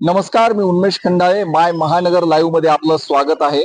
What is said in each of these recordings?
नमस्कार मी उन्मेष खंडाळे माय महानगर लाईव्हमध्ये आपलं स्वागत आहे.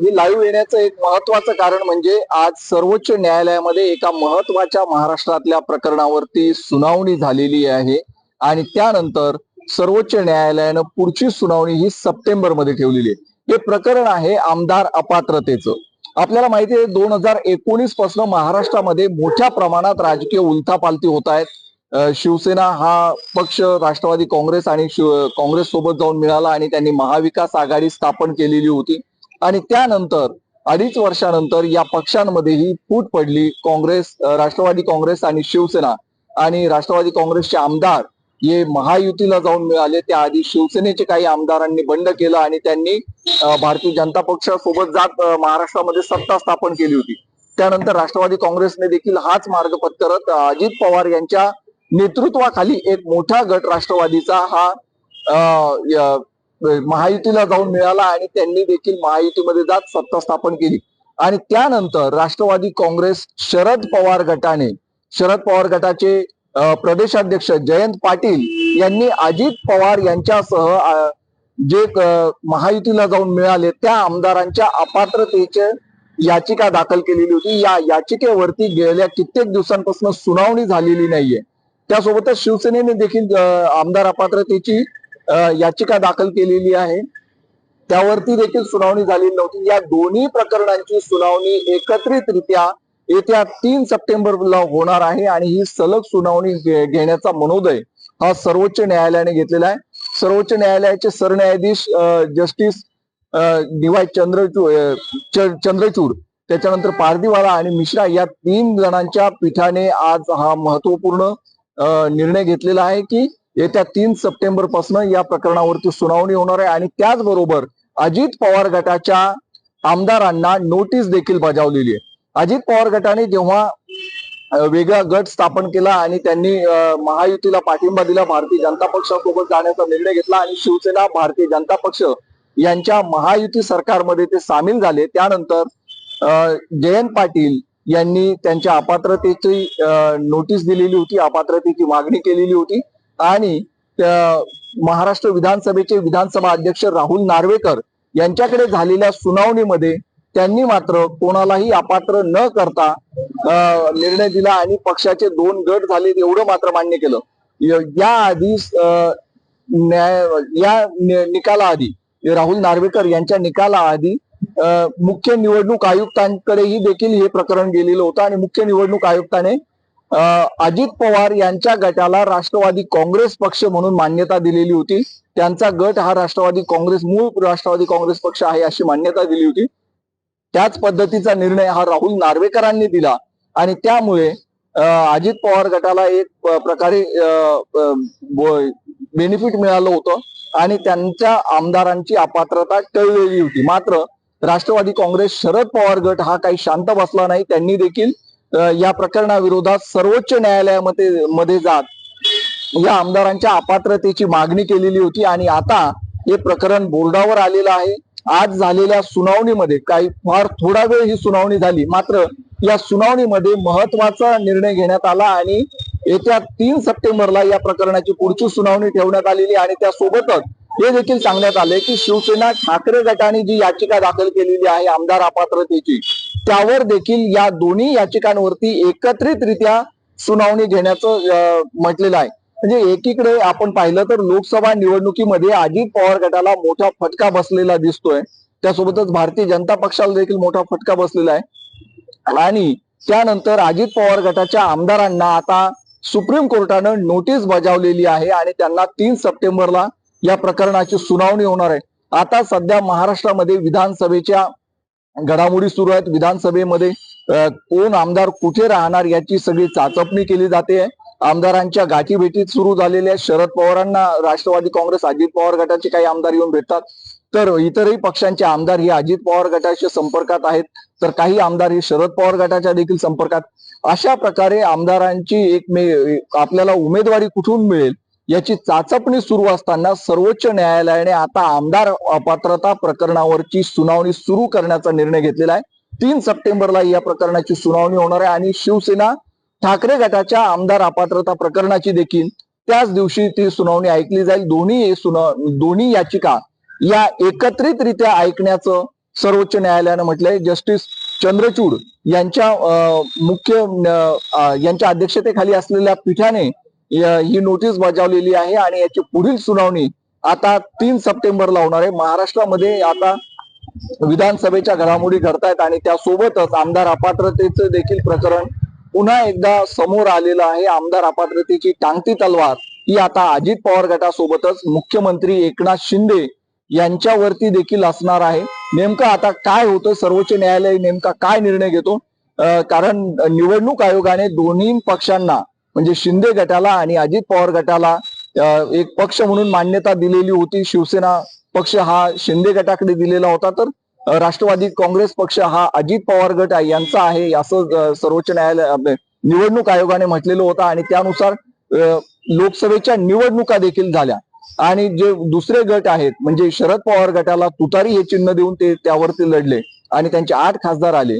ही लाईव्ह येण्याचं एक महत्वाचं कारण म्हणजे आज सर्वोच्च न्यायालयामध्ये एका महत्त्वाच्या महाराष्ट्रातल्या प्रकरणावरती सुनावणी झालेली आहे आणि त्यानंतर सर्वोच्च न्यायालयानं पुढची सुनावणी ही सप्टेंबरमध्ये ठेवलेली आहे. हे प्रकरण आहे आमदार अपात्रतेचं. आपल्याला माहिती आहे दोन हजार एकोणीसपासून महाराष्ट्रामध्ये मोठ्या प्रमाणात राजकीय उलथापालथी होत आहेत. शिवसेना हा पक्ष राष्ट्रवादी काँग्रेस आणि काँग्रेस सोबत जाऊन मिळाला आणि त्यांनी महाविकास आघाडी स्थापन केलेली होती. आणि त्यानंतर अडीच वर्षानंतर या पक्षांमध्येही फूट पडली काँग्रेस राष्ट्रवादी काँग्रेस आणि शिवसेना. आणि राष्ट्रवादी काँग्रेसचे आमदार हे महायुतीला जाऊन मिळाले. त्याआधी शिवसेनेचे काही आमदारांनी बंड केलं आणि त्यांनी भारतीय जनता पक्षासोबत जात महाराष्ट्रामध्ये सत्ता स्थापन केली होती. त्यानंतर राष्ट्रवादी काँग्रेसने देखील हाच मार्ग पत्करत अजित पवार यांच्या नेतृत्वाखाली एक मोठा गट राष्ट्रवादीचा हा महायुतीला जाऊन मिळाला आणि त्यांनी देखील महायुतीमध्ये जात सत्ता स्थापन केली. आणि त्यानंतर राष्ट्रवादी काँग्रेस शरद पवार गटाने शरद पवार गटाचे प्रदेशाध्यक्ष जयंत पाटील यांनी अजित पवार यांच्यासह जे महायुतीला जाऊन मिळाले त्या आमदारांच्या अपात्रतेचे याचिका दाखल केलेली होती. या याचिकेवरती गेल्या कित्येक दिवसांपासून सुनावणी झालेली नाहीये. त्यासोबतच शिवसेनेने देखील आमदार अपात्रतेची याचिका दाखल केलेली आहे. त्यावरती देखील सुनावणी झालेली नव्हती. या दोन्ही प्रकरणांची सुनावणी एकत्रितरित्या येत्या तीन सप्टेंबरला होणार आहे आणि ही सलग सुनावणी घेण्याचा मनोदय हा सर्वोच्च न्यायालयाने घेतलेला आहे. सर्वोच्च न्यायालयाचे सरन्यायाधीश जस्टिस डीवाय चंद्रचूड चंद्रचूड त्याच्यानंतर पारदीवाला आणि मिश्रा या तीन जणांच्या पीठाने आज हा महत्त्वपूर्ण निर्णय घेतलेला आहे की येत्या तीन सप्टेंबरपासून या प्रकरणावरती सुनावणी होणार आहे आणि त्याचबरोबर अजित पवार गटाच्या आमदारांना नोटीस देखील बजावलेली आहे. अजित पवार गटाने जेव्हा वेगळा गट स्थापन केला आणि त्यांनी महायुतीला पाठिंबा दिला भारतीय जनता पक्षासोबत जाण्याचा निर्णय घेतला आणि शिवसेना भारतीय जनता पक्ष यांच्या महायुती सरकारमध्ये ते सामील झाले. त्यानंतर अं, जयंत पाटील यांनी त्यांच्या अपात्रतेची नोटीस दिलेली होती अपात्रतेची मागणी केलेली होती. आणि महाराष्ट्र विधानसभेचे विधानसभा अध्यक्ष राहुल नार्वेकर यांच्याकडे झालेल्या सुनावणीमध्ये त्यांनी मात्र कोणालाही अपात्र न करता अं, निर्णय दिला आणि पक्षाचे दोन गट झाले एवढं मात्र मान्य केलं. या आधी अं, न्याय या निकालाआधी राहुल नार्वेकर यांच्या निकालाआधी मुख्य निवडणूक आयुक्तांकडेही देखील हे प्रकरण गेलेलं होतं आणि मुख्य निवडणूक आयुक्ताने अजित पवार यांच्या गटाला राष्ट्रवादी काँग्रेस पक्ष म्हणून मान्यता दिलेली होती. त्यांचा गट हा राष्ट्रवादी काँग्रेस मूळ राष्ट्रवादी काँग्रेस पक्ष आहे अशी मान्यता दिली होती. त्याच पद्धतीचा निर्णय हा राहुल नार्वेकरांनी दिला आणि त्यामुळे अं, अजित पवार गटाला एक अं, प्रकारे बेनिफिट मिळालं होतं आणि त्यांच्या आमदारांची अपात्रता टळलेली होती. मात्र राष्ट्रवादी काँग्रेस शरद पवार गट हा काही शांत बसला नाही. त्यांनी देखील या प्रकरणाविरोधात सर्वोच्च न्यायालयामध्ये मध्ये जात या आमदारांच्या अपात्रतेची मागणी केलेली होती. आणि आता हे प्रकरण बोर्डावर आलेलं आहे. आज झालेल्या सुनावणीमध्ये काही फार थोडा वेळ ही सुनावणी झाली. मात्र या सुनावणीमध्ये महत्त्वाचा निर्णय घेण्यात आला आणि येत्या तीन सप्टेंबरला या प्रकरणाची पुढची सुनावणी ठेवण्यात आलेली आणि त्यासोबतच हे देखील सांगण्यात आले की शिवसेना ठाकरे गटाने जी याचिका दाखल केलेली आहे आमदार अपात्रतेची त्यावर देखील या दोन्ही याचिकांवरती एकत्रितरित्या सुनावणी घेण्याचं म्हटलेलं आहे. म्हणजे एकीकडे आपण पाहिलं तर लोकसभा निवडणुकीमध्ये अजित पवार गटाला मोठा फटका बसलेला दिसतोय. त्यासोबतच भारतीय जनता पक्षाला देखील मोठा फटका बसलेला आहे. आणि त्यानंतर अजित पवार गटाच्या आमदारांना आता सुप्रीम कोर्टानं नोटीस बजावलेली आहे आणि त्यांना तीन सप्टेंबरला या प्रकरणाची सुनावणी होणार आहे. आता सध्या महाराष्ट्रामध्ये विधानसभेच्या घडामोडी सुरू आहेत. विधानसभेमध्ये कोण आमदार कुठे राहणार याची सगळी चाचपणी केली जाते. आमदारांच्या गाठीभेटी सुरू झालेल्या शरद पवारांना राष्ट्रवादी काँग्रेस अजित पवार गटाचे काही आमदार येऊन भेटतात. तर इतरही पक्षांचे आमदार हे अजित पवार गटाच्या संपर्कात आहेत. तर काही आमदार हे शरद पवार गटाच्या देखील संपर्कात. अशा प्रकारे आमदारांची एक मे आपल्याला उमेदवारी कुठून मिळेल? याची चाचपणी सुरू असताना सर्वोच्च न्यायालयाने आता आमदार अपात्रता प्रकरणावरची सुनावणी सुरू करण्याचा निर्णय घेतलेला आहे. तीन सप्टेंबरला या प्रकरणाची सुनावणी होणार आहे आणि शिवसेना ठाकरे गटाच्या आमदार अपात्रता प्रकरणाची देखील त्याच दिवशी ती सुनावणी ऐकली जाईल. दोन्ही दोन्ही याचिका या एकत्रितरित्या ऐकण्याचं सर्वोच्च न्यायालयानं म्हटलंय. जस्टिस चंद्रचूड यांच्या अं, मुख्य यांच्या अध्यक्षतेखाली असलेल्या पीठाने ही नोटीस बजावलेली आहे आणि याची पुढील सुनावणी आता तीन सप्टेंबरला होणार आहे. महाराष्ट्रामध्ये आता विधानसभेच्या घडामोडी घडतायत आणि त्यासोबतच आमदार अपात्रतेचं देखील प्रकरण पुन्हा एकदा समोर आलेलं आहे. आमदार अपात्रतेची टांगती तलवार ही आता अजित पवार गटासोबतच मुख्यमंत्री एकनाथ शिंदे यांच्यावरती देखील असणार आहे. नेमकं आता काय होतं? सर्वोच्च न्यायालय नेमका काय निर्णय घेतो? कारण निवडणूक आयोगाने दोन्ही पक्षांना म्हणजे शिंदे गटाला आणि अजित पवार गटाला एक पक्ष म्हणून मान्यता दिलेली होती. शिवसेना पक्ष हा शिंदे गटाकडे दिलेला होता. तर राष्ट्रवादी काँग्रेस पक्ष हा अजित पवार गट यांचा आहे असं सर्वोच्च न्यायालय निवडणूक आयोगाने म्हटलेलं होतं. आणि त्यानुसार लोकसभेच्या निवडणुका देखील झाल्या. आणि जे दुसरे गट आहेत म्हणजे शरद पवार गटाला तुतारी हे चिन्ह देऊन ते त्यावरती लढले. आणि त्यांचे आठ खासदार आले.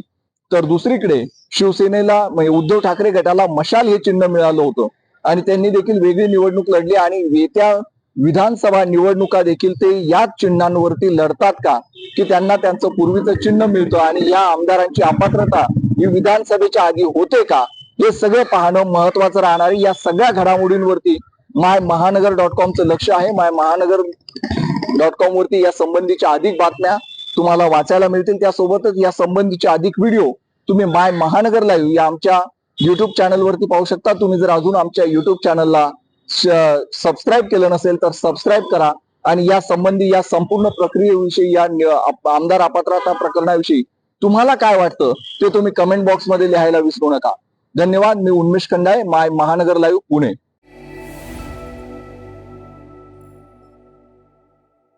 तर दुसरीकडे शिवसेनेला म्हणजे उद्धव ठाकरे गटाला मशाल हे चिन्ह मिळालं होतं. आणि त्यांनी देखील वेगळी निवडणूक लढली आणि येत्या विधानसभा निवडणुका देखील ते याच चिन्हांवरती लढतात का? की त्यांना त्यांचं पूर्वीचं चिन्ह मिळतं आणि या आमदारांची अपात्रता ही विधानसभेच्या आधी होते का? हे सगळं पाहणं महत्वाचं राहणार या सगळ्या घडामोडींवरती माय महानगर डॉट कॉमचं लक्ष आहे. माय महानगर डॉट कॉम वरती या संबंधीच्या अधिक बातम्या तुम्हाला वाचायला मिळतील त्यासोबतच या संबंधीचे अधिक व्हिडिओ तुम्ही माय महानगर लाईव्ह या आमच्या युट्यूब चॅनलवरती पाहू शकता. तुम्ही जर अजून आमच्या युट्यूब चॅनलला सबस्क्राईब केलं नसेल तर सबस्क्राईब करा आणि या संबंधी या संपूर्ण प्रक्रियेविषयी या आमदार अपात्रता प्रकरणाविषयी तुम्हाला काय वाटतं ते तुम्ही कमेंट बॉक्समध्ये लिहायला विसरू नका. धन्यवाद. मी उन्मेष खंडाय माय महानगर लाईव्ह पुणे.